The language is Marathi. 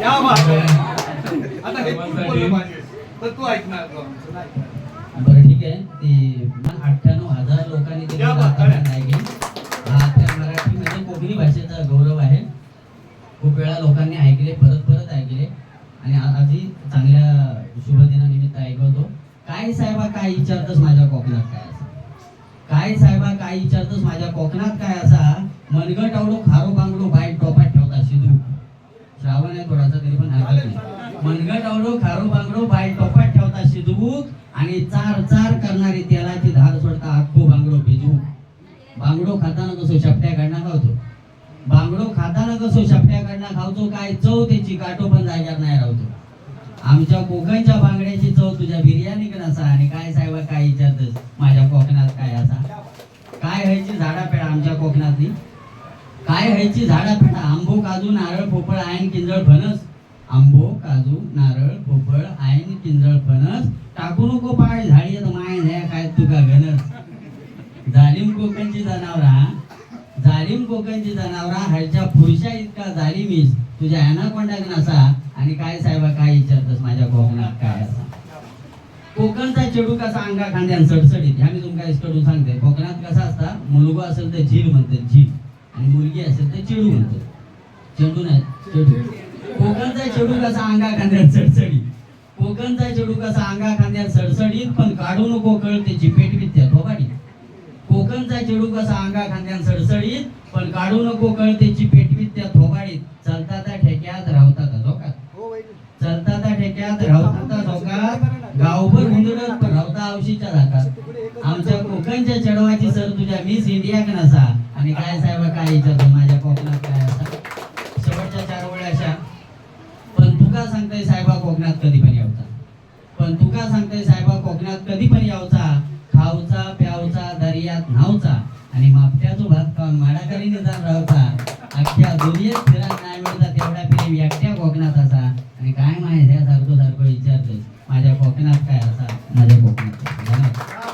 या बात आहे. आता हे तू बोललं पाहिजे. तर तू ऐकणार तो आमचं नाही ऐकणार. बरं ठीक आहे. ते अठ्ठ्याण्णव हजार लोकांनी ते या बात आहे. ऐकले हा त्या मराठीमध्ये कोकणी भाषेचा गौरव आहे. खूप वेळा लोकांनी ऐकले परत परत ऐकले. आणि आ- आजही चांगल्या शुभदिनानिमित्त ऐकवतो. काय साहेबा काय विचारतस माझ्या कोकणात काय असं? काय साहेबा काय विचारतस माझ्या कोकणात काय असा? मनगट आवडो खारो नाही मनगट खारो बांगडो बाईक टोपात ठेवता शिजवूक आणि चार चार करणारी तेलाची धार सोडता आखो बांगडो भिजू बांगडो खाताना कसो शपट्या काढणार खावतो? बांगडो खाताना कसो शपट्या काढणार खावतो? काय चव त्याची काटो पण जाग्यात नाही राहतो. आमच्या कोकणच्या बांगड्याची चव तुझ्या बिर्याणी असा आणि काय साहेब काय विचारतस माझ्या कोकणात काय असा? काय व्हायची झाडापेडा आमच्या कोकणातली? काय व्हायची झाडापेडा आंबो काजू नारळ पोपळ आयन किंजळ फणस? आंबो काजू नारळ भोपळ आयन किंजळ फणस. टाकू नको पाय झाडी आता माय नाही काय तुका गणस जालिम कोकणची जनावरा जालिम कोकणची जनावरा हरच्या पुरुषा इतका जालिमीस. तुझ्या अनाकोंडाक नसा. आणि काय साहेबा काय विचारतस माझ्या कोकणात काय असा? कोकणचा चेडू कसा अंगा खांद्यान सडसडीत? ह्या मी तुमका कडून सांगते. कोकणात कसा असता? मुलगो असेल तर झील म्हणतात झील. आणि मुलगी असेल तर चेडू म्हणतात. चेडू नाही चेडू. चेडू कसा अंगा खांद्यात सडसडीत. कोकणचा चेडू कसा अंगा खांद्यात सडसडीत पण काढू नको कळ त्याची पेट विद्या थोबाडी. कोकणचा चेडू कसा अंगा खांद्यात सडसडीत पण काढू नको कळ त्याची पेटवीत त्या थोबाडीत. चलता त्या ठेक्यात राहता का झोकात त्या ठेक्यात राहता झोकात गावभर हुंदडत पण राहता आवशीच्या जातात आमच्या कोकणच्या चढवाची सर तुझ्या मिस इंडिया का नसा आणि काय साहेब काय विचारतो माझ्या कोकणात काय असा शेवटच्या चार वेळा अशा पण तुका सांगताय साहेबा कोकणात कधी पण यावचा पण तुका सांगताय साहेबा कोकणात कधी पण यावचा खावचा प्यावचा दर्यात न्हावचा आणि मापट्याचो भात खाऊन माडाकरी निदान राहता अख्ख्या दुनियेत फिरायला नाही मिळता तेवढा प्रेम एकट्या कोकणात असा. आणि काय माहिती सारखं सारखं विचारतोय. माझ्या कोकणात काय असा? माझ्या कोकणात धन्यवाद.